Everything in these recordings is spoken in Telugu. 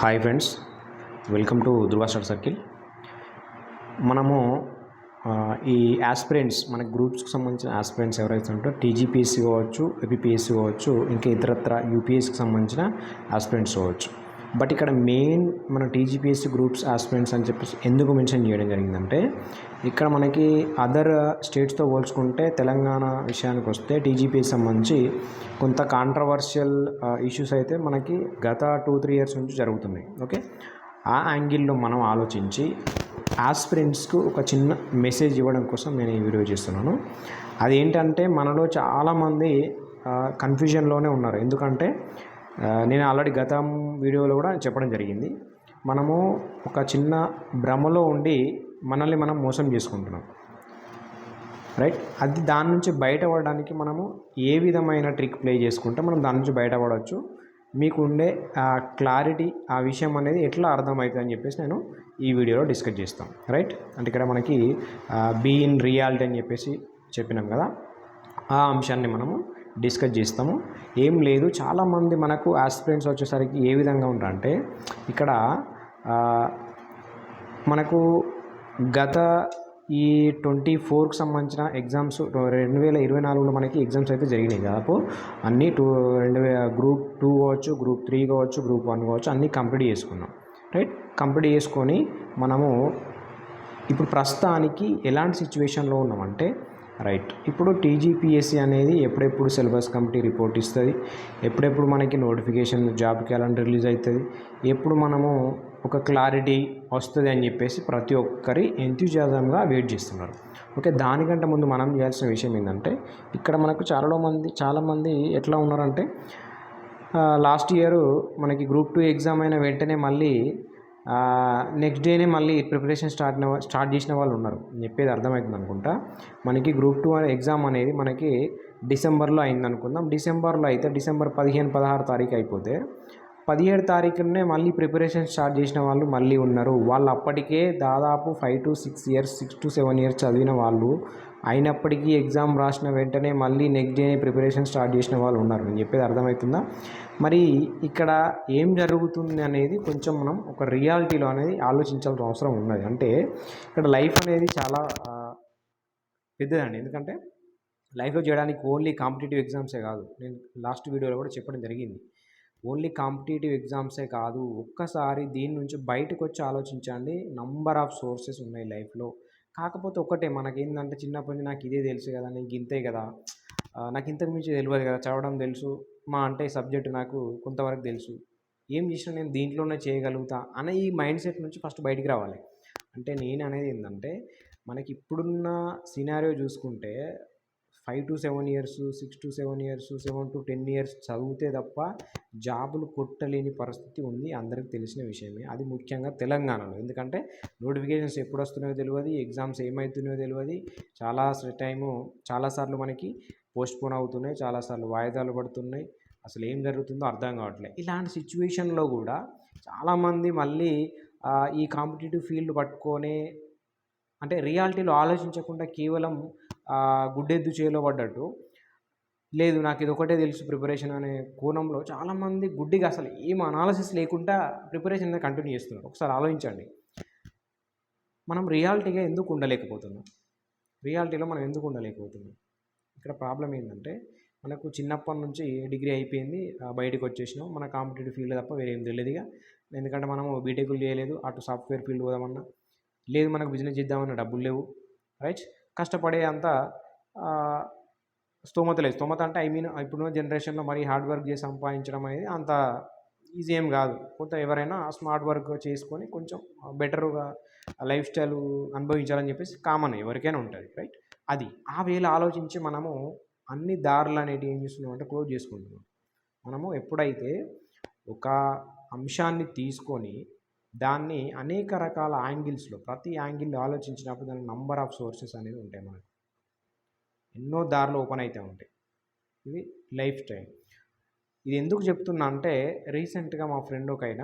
Hi friends welcome to Dhruva star circle. మనము ఈ ఆస్పిరెంట్స్ మన గ్రూప్స్కి సంబంధించిన ఆస్పిరెంట్స్ ఎవరైతే ఉంటారో టీజీపీఎస్సీ కావచ్చు ఏపీపీఎస్సీ కావచ్చు ఇంకా ఇతరత్ర యూపీఎస్సికి సంబంధించిన ఆస్పిరెంట్స్ కావచ్చు. బట్ ఇక్కడ మెయిన్ మన టీజీపీఎస్సీ గ్రూప్స్ ఆస్పిరెంట్స్ అని చెప్పేసి ఎందుకు మెన్షన్ చేయడం జరిగిందంటే ఇక్కడ మనకి అదర్ స్టేట్స్తో పోల్చుకుంటే తెలంగాణ విషయానికి వస్తే టీజీపీఎస్ సంబంధించి కొంత కాంట్రవర్షియల్ ఇష్యూస్ అయితే మనకి గత టూ త్రీ ఇయర్స్ నుంచి జరుగుతున్నాయి. ఓకే ఆ యాంగిల్లో మనం ఆలోచించి ఆస్పిరెంట్స్కు ఒక చిన్న మెసేజ్ ఇవ్వడం కోసం నేను ఈ వీడియో చేస్తున్నాను. అదేంటంటే మనలో చాలామంది కన్ఫ్యూజన్లోనే ఉన్నారు. ఎందుకంటే నేను ఆల్రెడీ గత వీడియోలో కూడా చెప్పడం జరిగింది. మనము ఒక చిన్న భ్రమలో ఉండి మనల్ని మనం మోసం చేసుకుంటున్నాం. రైట్? అది దాని నుంచి బయటపడడానికి మనము ఏ విధమైన ట్రిక్ ప్లే చేసుకుంటే మనం దాని నుంచి బయటపడవచ్చు. మీకు ఉండే ఆ క్లారిటీ ఆ విషయం అనేది ఎట్లా అర్థమవుతుంది అని చెప్పేసి నేను ఈ వీడియోలో డిస్కస్ చేస్తాం. రైట్? అంటే ఇక్కడ మనకి బీ ఇన్ రియాలిటీ అని చెప్పేసి చెప్పినాం కదా. ఆ అంశాన్ని మనము డిస్కస్ చేస్తాము. ఏం లేదు చాలామంది మనకు ఆస్పిరెంట్స్ వచ్చేసరికి ఏ విధంగా ఉంటారంటే ఇక్కడ మనకు గత ఈ ట్వంటీ ఫోర్కి సంబంధించిన ఎగ్జామ్స్ రెండు వేల ఇరవై నాలుగులో మనకి ఎగ్జామ్స్ అయితే జరిగినాయి. దాదాపు అన్నీ టూ రెండు వే గ్రూప్ టూ కావచ్చు గ్రూప్ త్రీ కావచ్చు గ్రూప్ వన్ కావచ్చు అన్నీ కంప్లీట్ చేసుకున్నాం. రైట్ కంప్లీట్ చేసుకొని మనము ఇప్పుడు ప్రస్తుతానికి ఎలాంటి సిచ్యువేషన్లో ఉన్నామంటే రైట్. ఇప్పుడు టీజీపీఎస్సీ అనేది ఎప్పుడెప్పుడు సిలబస్ కమిటీ రిపోర్ట్ ఇస్తుంది? ఎప్పుడెప్పుడు మనకి నోటిఫికేషన్ జాబ్ క్యాలెండర్ రిలీజ్ అవుతుంది ఎప్పుడు మనము ఒక క్లారిటీ వస్తుంది అని చెప్పేసి ప్రతి ఒక్కరి ఎంతూజియాజంగా వెయిట్ చేస్తున్నారు. ఓకే దానికంటే ముందు మనం చేయాల్సిన విషయం ఏంటంటే ఇక్కడ మనకు చాలా మంది చాలామంది ఎట్లా ఉన్నారంటే లాస్ట్ ఇయర్ మనకి గ్రూప్ టూ ఎగ్జామ్ అయిన వెంటనే మళ్ళీ నెక్స్ట్ డేనే మళ్ళీ ప్రిపరేషన్ స్టార్ట్ స్టార్ట్ చేసిన వాళ్ళు ఉన్నారు. నేను చెప్పేది అర్థమవుతుంది అనుకుంటా. మనకి గ్రూప్ టూ ఎగ్జామ్ అనేది మనకి డిసెంబర్లో అయింది అనుకుందాం. డిసెంబర్లో అయితే డిసెంబర్ పదిహేను పదహారు తారీఖు అయిపోతే పదిహేడు తారీఖునే మళ్ళీ ప్రిపరేషన్ స్టార్ట్ చేసిన వాళ్ళు మళ్ళీ ఉన్నారు. వాళ్ళు అప్పటికే దాదాపు five to six years six to seven years చదివిన వాళ్ళు అయినప్పటికీ ఎగ్జామ్ రాసిన వెంటనే మళ్ళీ నెక్స్ట్ డే ప్రిపరేషన్ స్టార్ట్ చేసిన వాళ్ళు ఉన్నారు. నేను చెప్పేది అర్థమవుతుందా? మరి ఇక్కడ ఏం జరుగుతుంది అనేది కొంచెం మనం ఒక రియాలిటీలో అనేది ఆలోచించాల్సిన అవసరం ఉన్నది. అంటే ఇక్కడ లైఫ్ అనేది చాలా పెద్దదండి. ఎందుకంటే లైఫ్లో చేయడానికి ఓన్లీ కాంపిటేటివ్ ఎగ్జామ్సే కాదు. నేను లాస్ట్ వీడియోలో కూడా చెప్పడం జరిగింది. ఓన్లీ కాంపిటేటివ్ ఎగ్జామ్సే కాదు. ఒక్కసారి దీని నుంచి బయటకు వచ్చి ఆలోచించండి. నంబర్ ఆఫ్ సోర్సెస్ ఉన్నాయి లైఫ్లో కాకపోతే ఒకటే మనకేందంటే చిన్నప్పటి నుంచి నాకు ఇదే తెలుసు కదా నీకు ఇంతే కదా నాకు ఇంతకు మించి తెలియదు కదా చదవడం తెలుసు మా అంటే సబ్జెక్ట్ నాకు కొంతవరకు తెలుసు. ఏం చేసినా నేను దీంట్లోనే చేయగలుగుతా అనే ఈ మైండ్ సెట్ నుంచి ఫస్ట్ బయటికి రావాలి. అంటే నేను అనేది ఏంటంటే మనకి ఇప్పుడున్న సినారియో చూసుకుంటే five to seven years six to seven years seven to ten years చదివితే తప్ప జాబులు కొట్టలేని పరిస్థితి ఉంది. అందరికీ తెలిసిన విషయమే. అది ముఖ్యంగా తెలంగాణలో. ఎందుకంటే నోటిఫికేషన్స్ ఎప్పుడు వస్తున్నాయో తెలియదు ఎగ్జామ్స్ ఏమవుతున్నాయో తెలియదు చాలా టైము చాలాసార్లు మనకి పోస్ట్పోన్ అవుతున్నాయి చాలాసార్లు వాయిదాలు పడుతున్నాయి. అసలు ఏం జరుగుతుందో అర్థం కావట్లేదు ఇలాంటి సిచ్యువేషన్లో కూడా చాలామంది మళ్ళీ ఈ కాంపిటేటివ్ ఫీల్డ్ పట్టుకొని అంటే రియాలిటీలో ఆలోచించకుండా కేవలం గుడ్డెద్దు చేలో పడ్డట్టు. లేదు నాకు ఇది ఒకటే తెలుసు ప్రిపరేషన్ అనే కోణంలో చాలామంది గుడ్డిగా అసలు ఏం అనాలసిస్ లేకుండా ప్రిపరేషన్ అనేది కంటిన్యూ చేస్తున్నారు. ఒకసారి ఆలోచించండి. మనం రియాలిటీగా ఎందుకు ఉండలేకపోతున్నాం? రియాలిటీలో మనం ఎందుకు ఉండలేకపోతున్నాం? ఇక్కడ ప్రాబ్లం ఏంటంటే మనకు చిన్నప్పటి నుంచి డిగ్రీ అయిపోయింది బయటకు వచ్చేసినాం. మన కాంపిటేటివ్ ఫీల్డ్ తప్ప వేరే ఏం తెలియదుగా ఎందుకంటే మనము బీటెక్లు చేయలేదు అటు సాఫ్ట్వేర్ ఫీల్డ్ పోదామన్నా. లేదు మనకు బిజినెస్ చేద్దామన్న డబ్బులు లేవు. రైట్ కష్టపడే అంత స్తోమత లేదు. స్తోమత అంటే ఐ మీన్ ఇప్పుడున్న జనరేషన్లో మరి హార్డ్ వర్క్ చేసి సంపాదించడం అనేది అంత ఈజీ ఏం కాదు. కొంత ఎవరైనా స్మార్ట్ వర్క్ చేసుకొని కొంచెం బెటర్గా లైఫ్ స్టైల్ అనుభవించాలని చెప్పేసి కామన్ ఎవరికైనా ఉంటుంది రైట్ అది. ఆ వేళ ఆలోచించి మనము అన్ని దారులు అనేటివి ఏం చేస్తున్నాం అంటే క్లోజ్ చేసుకుంటున్నాం. మనము ఎప్పుడైతే ఒక అంశాన్ని తీసుకొని దాన్ని అనేక రకాల యాంగిల్స్లో ప్రతి యాంగిల్లో ఆలోచించినప్పుడు దాని నంబర్ ఆఫ్ సోర్సెస్ అనేది ఉంటాయి మనకు. ఎన్నో దారులు ఓపెన్ అవుతూ ఉంటాయి. ఇది లైఫ్ స్టైల్ ఇది ఎందుకు చెప్తున్నా అంటే రీసెంట్గా మా ఫ్రెండ్ ఒక ఆయన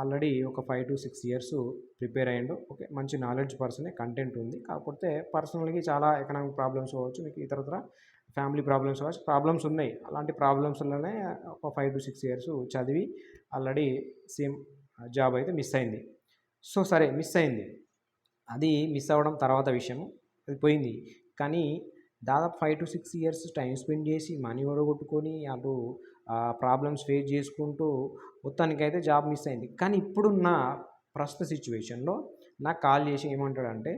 ఆల్రెడీ ఒక five to six years prepare అయ్యిండు. ఓకే మంచి నాలెడ్జ్ పర్సనే కంటెంట్ ఉంది. కాకపోతే పర్సనల్గా చాలా ఎకనామిక్ ప్రాబ్లమ్స్ కావచ్చు మీకు ఇతరత్ర ఫ్యామిలీ ప్రాబ్లమ్స్ కావచ్చు ప్రాబ్లమ్స్ ఉన్నాయి. అలాంటి ప్రాబ్లమ్స్లోనే ఒక ఫైవ్ టు సిక్స్ ఇయర్స్ చదివి ఆల్రెడీ సేమ్ జాబ్ అయితే మిస్ అయింది. సో సరే మిస్ అయింది. అది మిస్ అవ్వడం తర్వాత విషయము. అది పోయింది. కానీ దాదాపు five to six years time spend చేసి మనీ ఓడగొట్టుకొని అటు ప్రాబ్లమ్స్ ఫేస్ చేసుకుంటూ మొత్తానికైతే జాబ్ మిస్ అయింది. కానీ ఇప్పుడున్న ప్రస్తుత సిచ్యువేషన్లో నాకు కాల్ చేసి ఏమంటాడంటే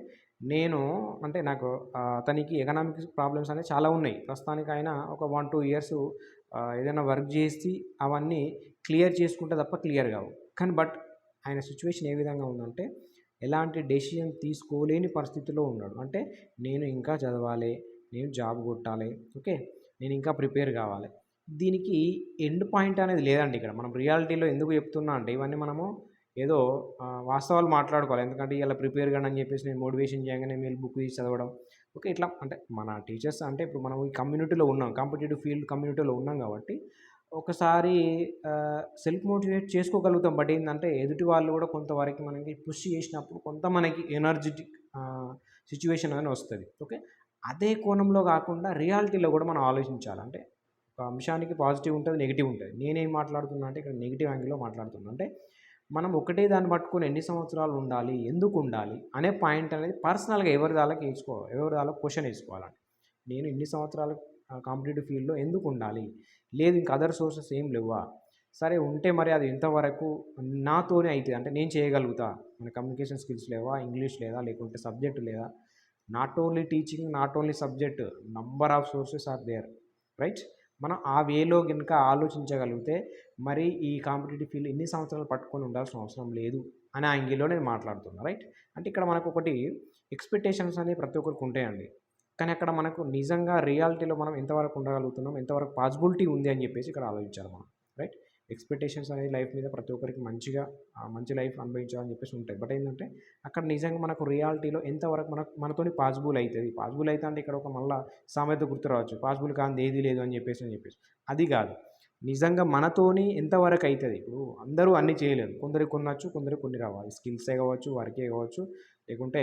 నేను అంటే నాకు తనకి అతనికి ఎకనామిక్ ప్రాబ్లమ్స్ అనేవి చాలా ఉన్నాయి. ప్రస్తుతానికి ఆయన ఒక వన్ టూ ఇయర్స్ ఏదైనా వర్క్ చేసి అవన్నీ క్లియర్ చేసుకుంటే తప్ప క్లియర్ కావు. కానీ బట్ ఆయన సిచ్యువేషన్ ఏ విధంగా ఉందంటే ఎలాంటి డెసిషన్ తీసుకోలేని పరిస్థితిలో ఉన్నాడు. అంటే నేను ఇంకా చదవాలి నేను జాబ్ కొట్టాలి ఓకే? నేను ఇంకా ప్రిపేర్ కావాలి. దీనికి ఎండ్ పాయింట్ అనేది లేదండి ఇక్కడ. మనం రియాలిటీలో ఎందుకు చెప్తున్నా అంటే ఇవన్నీ మనము ఏదో వాస్తవాలు మాట్లాడుకోవాలి. ఎందుకంటే ఇలా ప్రిపేర్ కానీ అని చెప్పేసి నేను మోటివేషన్ చేయగానే మీరు బుక్ తీసి చదవడం. ఓకే? ఇట్లా అంటే మన టీచర్స్ అంటే ఇప్పుడు మనం ఈ కమ్యూనిటీలో ఉన్నాం. కాంపిటేటివ్ ఫీల్డ్ కమ్యూనిటీలో ఉన్నాం కాబట్టి ఒకసారి సెల్ఫ్ మోటివేట్ చేసుకోగలుగుతాం. బట్ ఏంటంటే ఎదుటి వాళ్ళు కూడా కొంతవరకు మనకి పుష్ చేసినప్పుడు కొంత మనకి ఎనర్జెటిక్ సిచ్యువేషన్ అని వస్తుంది. ఓకే అదే కోణంలో కాకుండా రియాలిటీలో కూడా మనం ఆలోచించాలి. అంటే ఒక అంశానికి పాజిటివ్ ఉంటుంది నెగిటివ్ ఉంటుంది. నేనేం మాట్లాడుతున్నా అంటే ఇక్కడ నెగిటివ్ యాంగిల్లో మాట్లాడుతున్నా. అంటే మనం ఒకటే దాన్ని పట్టుకొని ఎన్ని సంవత్సరాలు ఉండాలి ఎందుకు ఉండాలి అనే పాయింట్ అనేది పర్సనల్గా ఎవరి దానికి వేసుకోవాలి ఎవరి దాకా క్వశ్చన్ వేసుకోవాలండి నేను ఇన్ని సంవత్సరాలు కాంపిటేటివ్ ఫీల్డ్లో ఎందుకు ఉండాలి? లేదు ఇంకా అదర్ సోర్సెస్ ఏం లేవా సరే ఉంటే మరి అది ఎంతవరకు నాతోనే అవుతుంది అంటే నేను చేయగలుగుతా. మన కమ్యూనికేషన్ స్కిల్స్ లేవా? ఇంగ్లీష్ లేదా? లేకుంటే సబ్జెక్ట్ లేదా? Not only teaching not only subject. Number of sources are there. Right? మనం ఆ వేలో కనుక ఆలోచించగలిగితే మరి ఈ కాంపిటేటివ్ ఫీల్డ్ ఎన్ని సంవత్సరాలు పట్టుకొని ఉండాల్సిన అవసరం లేదు అనే యాంగిల్లో నేను మాట్లాడుతున్నా. రైట్? అంటే ఇక్కడ మనకు ఒకటి ఎక్స్పెక్టేషన్స్ అనేవి ప్రతి ఒక్కరికి ఉంటాయండి. కానీ అక్కడ మనకు నిజంగా రియాలిటీలో మనం ఎంతవరకు ఉండగలుగుతున్నాం ఎంతవరకు పాసిబిలిటీ ఉంది అని చెప్పేసి ఇక్కడ ఆలోచించాలి మనం రైట్? ఎక్స్పెక్టేషన్స్ అనేది లైఫ్ మీద ప్రతి ఒక్కరికి మంచిగా మంచి లైఫ్ అనుభవించాలని చెప్పేసి ఉంటాయి. బట్ ఏంటంటే అక్కడ నిజంగా మనకు రియాలిటీలో ఎంతవరకు మనకు మనతోని పాసిబుల్ అవుతుంది. పాసిబుల్ అయితే అంటే ఇక్కడ ఒక మళ్ళీ సామెత గుర్తు రావచ్చు. పాసిబుల్ కాదు ఏది లేదు అని చెప్పేసి అని చెప్పేసి. అది కాదు. నిజంగా మనతోని ఎంతవరకు అవుతుంది? ఇప్పుడు అందరూ అన్నీ చేయలేరు. కొందరికి కొనచ్చు కొందరికి కొన్ని రావాలి. స్కిల్సే కావచ్చు వర్కే కావచ్చు లేకుంటే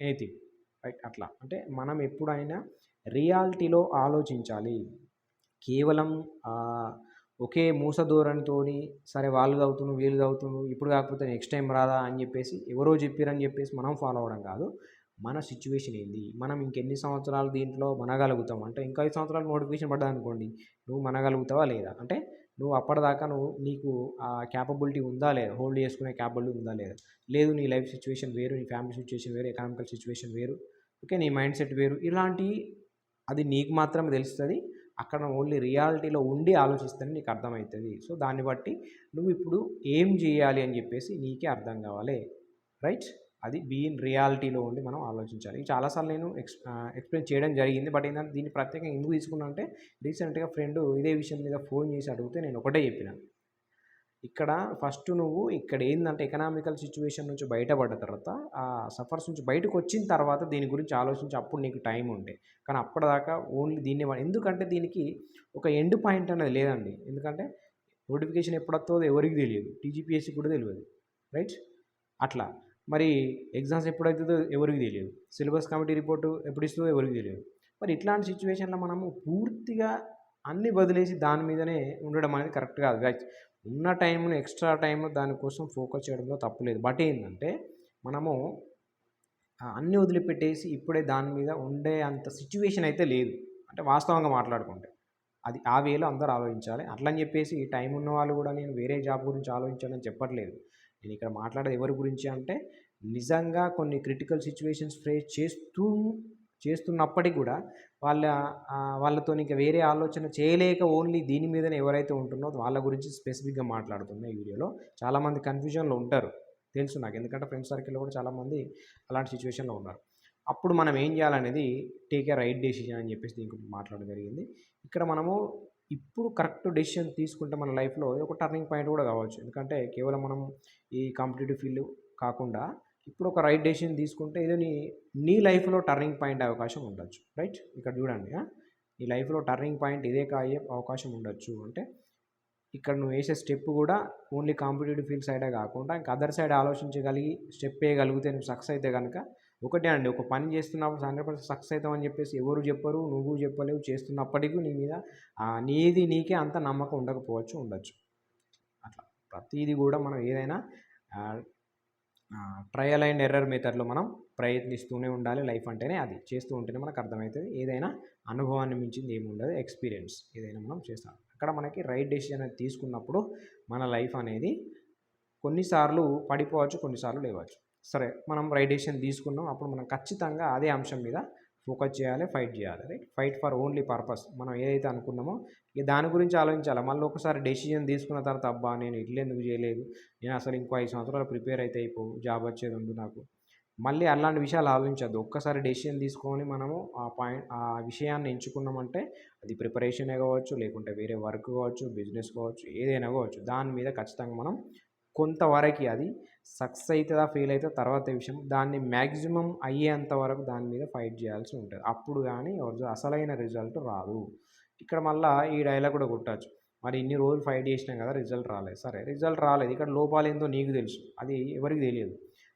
ఎనీథింగ్ రైట్ అట్లా. అంటే మనం ఎప్పుడైనా రియాలిటీలో ఆలోచించాలి. కేవలం ఒకే మూస ధోరణితోని సరే వాళ్ళు చదువుతున్నారు వీళ్ళు చదువుతున్నారు ఇప్పుడు కాకపోతే నెక్స్ట్ టైం రాదా అని చెప్పేసి ఎవరో చెప్పారని చెప్పేసి మనం ఫాలో అవ్వడం కాదు. మన సిచ్యువేషన్ ఏంది? మనం ఇంకెన్ని సంవత్సరాలు దీంట్లో మనగలుగుతాం? అంటే ఇంకా ఐదు సంవత్సరాలు నోటిఫికేషన్ పడ్డా అనుకోండి నువ్వు మనగలుగుతావా లేదా? అంటే నువ్వు అప్పటిదాకా నువ్వు నీకు ఆ క్యాపబిలిటీ ఉందా లేదా? హోల్డ్ చేసుకునే క్యాపబిలిటీ ఉందా లేదా? లేదు నీ లైఫ్ సిచ్యువేషన్ వేరు నీ ఫ్యామిలీ సిచ్యువేషన్ వేరు ఎకనామికల్ సిచ్యువేషన్ వేరు. ఓకే నీ మైండ్ సెట్ వేరు. ఇలాంటి అది నీకు మాత్రమే తెలుస్తుంది. అక్కడ ఓన్లీ రియాలిటీలో ఉండి ఆలోచిస్తేనే నీకు అర్థమవుతుంది. సో దాన్ని బట్టి నువ్వు ఇప్పుడు ఏం చేయాలి అని చెప్పేసి నీకే అర్థం కావాలి. రైట్? అది బీఇన్ రియాలిటీలో ఉండి మనం ఆలోచించాలి. చాలాసార్లు నేను ఎక్స్ ఎక్స్ప్లెయిన్ చేయడం జరిగింది. బట్ ఏంటంటే దీన్ని ప్రత్యేకంగా ఎందుకు తీసుకున్నా అంటే రీసెంట్గా ఫ్రెండ్ ఇదే విషయం మీద ఫోన్ చేసి అడిగితే నేను ఒకటే చెప్పిన. ఇక్కడ ఫస్ట్ నువ్వు ఇక్కడ ఏంటంటే ఎకనామికల్ సిచ్యువేషన్ నుంచి బయటపడ్డ తర్వాత ఆ సఫర్స్ నుంచి బయటకు వచ్చిన తర్వాత దీని గురించి ఆలోచించి అప్పుడు నీకు టైం ఉండే. కానీ అప్పటిదాకా ఓన్లీ దీన్ని ఎందుకంటే దీనికి ఒక ఎండ్ పాయింట్ అనేది లేదండి. ఎందుకంటే నోటిఫికేషన్ ఎప్పుడొస్తుందో ఎవరికి తెలియదు. టీజీపీఎస్సీ కూడా తెలియదు. రైట్ అట్లా. మరి ఎగ్జామ్స్ ఎప్పుడవుతుందో ఎవరికి తెలియదు. సిలబస్ కమిటీ రిపోర్టు ఎప్పుడు ఇస్తుందో ఎవరికి తెలియదు. మరి ఇట్లాంటి సిచ్యువేషన్లో మనము పూర్తిగా అన్నీ వదిలేసి దాని మీదనే ఉండడం అనేది కరెక్ట్ కాదు. ఉన్న టైంను ఎక్స్ట్రా టైం దానికోసం ఫోకస్ చేయడంలో తప్పులేదు బట్ ఏంటంటే మనము అన్నీ వదిలిపెట్టేసి ఇప్పుడే దాని మీద ఉండే అంత సిచ్యువేషన్ అయితే లేదు. అంటే వాస్తవంగా మాట్లాడుకుంటే. అది ఆ వేలో అందరూ ఆలోచించాలి. అట్లని చెప్పేసి టైం ఉన్న వాళ్ళు కూడా నేను వేరే జాబ్ గురించి ఆలోచించాలని చెప్పట్లేదు. నేను ఇక్కడ మాట్లాడేది ఎవరి గురించి అంటే నిజంగా కొన్ని క్రిటికల్ సిచ్యువేషన్స్ ఫేస్ చేస్తూ చేస్తున్నప్పటికీ కూడా వాళ్ళ వాళ్ళతో ఇంకా వేరే ఆలోచన చేయలేక ఓన్లీ దీని మీదనే ఎవరైతే ఉంటున్నో వాళ్ళ గురించి స్పెసిఫిక్గా మాట్లాడుతున్నాయి ఈ వీడియోలో చాలామంది కన్ఫ్యూజన్లో ఉంటారు. తెలుసు నాకు. ఎందుకంటే ఫ్రెండ్స్ సర్కిల్లో కూడా చాలామంది అలాంటి సిచ్యువేషన్లో ఉన్నారు. అప్పుడు మనం ఏం చేయాలనేది టేక్ ఏ రైట్ డెసిషన్ అని చెప్పేసి దీనికి మాట్లాడడం జరిగింది. ఇక్కడ మనము ఇప్పుడు కరెక్ట్ డెసిషన్ తీసుకుంటే మన లైఫ్లో ఒక టర్నింగ్ పాయింట్ కూడా కావచ్చు. ఎందుకంటే కేవలం మనం ఈ కాంపిటేటివ్ ఫీల్డ్ కాకుండా ఇప్పుడు ఒక రైట్ డెసిషన్ తీసుకుంటే ఏదో నీ నీ లైఫ్లో టర్నింగ్ పాయింట్ అవకాశం ఉండొచ్చు. రైట్ ఇక్కడ చూడండి నీ లైఫ్లో టర్నింగ్ పాయింట్ ఇదే కాయే అవకాశం ఉండొచ్చు అంటే ఇక్కడ నువ్వు వేసే స్టెప్ కూడా ఓన్లీ కాంపిటేటివ్ ఫీల్డ్ సైడే కాకుండా ఇంకా అదర్ సైడ్ ఆలోచించగలిగి స్టెప్ వేయగలిగితే నువ్వు సక్సెస్ అయితే కనుక ఒకటే అండి. ఒక పని చేస్తున్నప్పుడు హండ్రెడ్ పర్సెంట్ సక్సెస్ అవుతామని చెప్పేసి ఎవరు చెప్పరు నువ్వు చెప్పలేవు చేస్తున్నప్పటికీ నీ మీద ఆ, నీది నీకే అంత నమ్మకం ఉండకపోవచ్చు ఉండొచ్చు. అట్లా. ప్రతిదీ కూడా మనం ఏదైనా ట్రయల్ అండ్ ఎర్రర్ మెథడ్లో మనం ప్రయత్నిస్తూనే ఉండాలి. లైఫ్ అంటేనే అది. చేస్తూ ఉంటేనే మనకు అర్థమవుతుంది. ఏదైనా అనుభవాన్ని మించింది ఏమి ఉండదు. ఎక్స్పీరియన్స్ ఏదైనా మనం చేస్తాం. అక్కడ మనకి రైట్ డెసిషన్ అనేది తీసుకున్నప్పుడు మన లైఫ్ అనేది కొన్నిసార్లు పడిపోవచ్చు కొన్నిసార్లు లేవచ్చు. సరే మనం రైట్ డెసిషన్ తీసుకున్నాం. అప్పుడు మనం ఖచ్చితంగా అదే అంశం మీద ఫోకస్ చేయాలి ఫైట్ చేయాలి right? Fight for only purpose. మనం ఏదైతే అనుకున్నామో ఇక దాని గురించి ఆలోచించాలి. మళ్ళీ ఒకసారి డెసిషన్ తీసుకున్న తర్వాత అబ్బా నేను ఇట్లా ఎందుకు చేయలేదు? నేను అసలు ఇంకో ఐదు సంవత్సరాలు ప్రిపేర్ అయితే అయిపో జాబ్ వచ్చేది ఉంది నాకు. మళ్ళీ అలాంటి విషయాలు ఆలోచించద్దు. ఒక్కసారి డెసిషన్ తీసుకొని మనము ఆ పాయింట్ ఆ విషయాన్ని ఎంచుకున్నామంటే అది ప్రిపరేషనే కావచ్చు లేకుంటే వేరే వర్క్ కావచ్చు బిజినెస్ కావచ్చు ఏదైనా కావచ్చు దాని మీద ఖచ్చితంగా మనం కొంతవరకు అది సక్సెస్ అవుతుందా ఫెయిల్ అవుతుందా తర్వాత విషయం. దాన్ని మ్యాక్సిమం అయ్యేంత వరకు దాని మీద ఫైట్ చేయాల్సి ఉంటుంది. అప్పుడు కానీ అసలైన రిజల్ట్ రాదు. ఇక్కడ మళ్ళీ ఈ డైలాగ్ కూడా కొట్టచ్చు. మరి ఇన్ని రోజులు ఫైట్ చేసినాం కదా రిజల్ట్ రాలేదు. సరే రిజల్ట్ రాలేదు. ఇక్కడ లోపాలు ఏందో నీకు తెలుసు. అది ఎవరికి తెలియదు.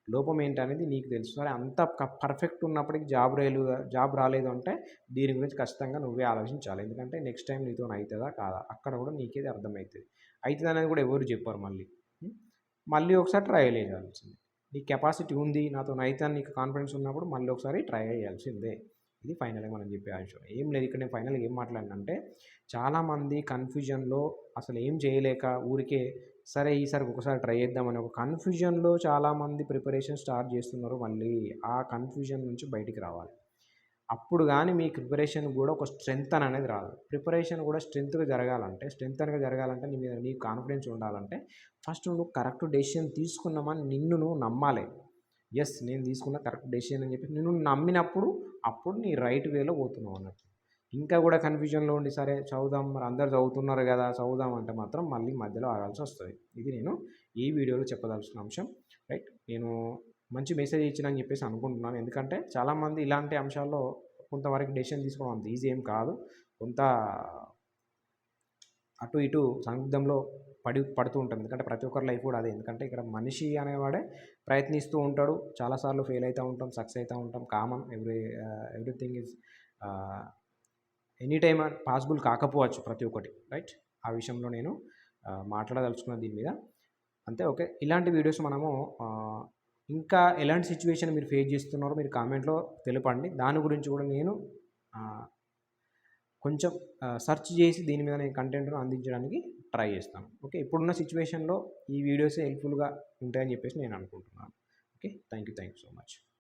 లోపం ఏంటనేది నీకు తెలుసు. సరే అంత పర్ఫెక్ట్ ఉన్నప్పటికీ జాబ్ రేలు జాబ్ రాలేదు అంటే దీని గురించి ఖచ్చితంగా నువ్వే ఆలోచించాలి. ఎందుకంటే నెక్స్ట్ టైం నీతో అవుతుందా కాదా? అక్కడ కూడా నీకేది అర్థమవుతుంది అవుతుంది అనేది కూడా ఎవరు చెప్పారు మళ్ళీ. మళ్ళీ ఒకసారి ట్రయల్ చేయాల్సింది. నీ కెపాసిటీ ఉంది నాతో అయితే నీకు కాన్ఫిడెన్స్ ఉన్నప్పుడు మళ్ళీ ఒకసారి ట్రై చేయాల్సిందే. ఇది ఫైనల్గా మనం చెప్పే అంశం. ఏం లేదు ఇక్కడ నేను ఫైనల్గా ఏం మాట్లాడినంటే చాలామంది కన్ఫ్యూజన్లో అసలు ఏం చేయలేక ఊరికే సరే ఈసారి ఒకసారి ట్రై చేద్దామని ఒక కన్ఫ్యూజన్లో చాలామంది ప్రిపరేషన్ స్టార్ట్ చేస్తున్నారు మళ్ళీ ఆ కన్ఫ్యూజన్ నుంచి బయటికి రావాలి. అప్పుడు కానీ మీ ప్రిపరేషన్ కూడా ఒక స్ట్రెంగ్త్ అనేది రాదు. ప్రిపరేషన్ కూడా స్ట్రెంత్గా జరగాలంటే స్ట్రెంగ్త్గా జరగాలంటే నీ మీద నీకు కాన్ఫిడెన్స్ ఉండాలంటే ఫస్ట్ నువ్వు కరెక్ట్ డెసిషన్ తీసుకున్నామని నిన్ను నువ్వు నమ్మాలి. ఎస్ నేను తీసుకున్న కరెక్ట్ డెసిషన్ అని చెప్పి నిన్ను నమ్మినప్పుడు అప్పుడు నీ రైట్ వేలో పోతున్నావు అన్నట్టు ఇంకా కూడా కన్ఫ్యూజన్లో ఉండి సరే చదువుదాం మరి అందరు చదువుతున్నారు కదా చదువుదాం అంటే మాత్రం మళ్ళీ మధ్యలో ఆగాల్సి వస్తుంది. ఇది నేను ఈ వీడియోలో చెప్పదలుచుకున్న అంశం. రైట్ నేను మంచి మెసేజ్ ఇచ్చిన అని చెప్పేసి అనుకుంటున్నాను. ఎందుకంటే చాలామంది ఇలాంటి అంశాల్లో కొంతవరకు డెసిషన్ తీసుకోవడం అంత ఈజీ ఏం కాదు. కొంత అటు ఇటు సందిగ్ధంలో పడి పడుతూ ఉంటుంది ఎందుకంటే ప్రతి ఒక్కరి లైఫ్ కూడా అదే. ఎందుకంటే ఇక్కడ మనిషి అనేవాడే ప్రయత్నిస్తూ ఉంటాడు. చాలాసార్లు ఫెయిల్ అవుతూ ఉంటాం సక్సెస్ అవుతూ ఉంటాం. Common. Every everything is any time possible కాకపోవచ్చు ప్రతి ఒక్కటి. రైట్ ఆ విషయంలో నేను మాట్లాడదలుచుకున్న దీని మీద. అంతే. ఓకే. ఇలాంటి వీడియోస్ మనము ఇంకా ఎలాంటి సిచ్యువేషన్ మీరు ఫేస్ చేస్తున్నారో మీరు కామెంట్లో తెలపండి. దాని గురించి కూడా నేను కొంచెం సెర్చ్ చేసి దీని మీద నేను కంటెంట్ను అందించడానికి ట్రై చేస్తాను. ఓకే? ఇప్పుడున్న సిచ్యువేషన్లో ఈ వీడియోస్ హెల్ప్ఫుల్గా ఉంటాయని చెప్పేసి నేను అనుకుంటున్నాను. Okay? Thank you thank you so much.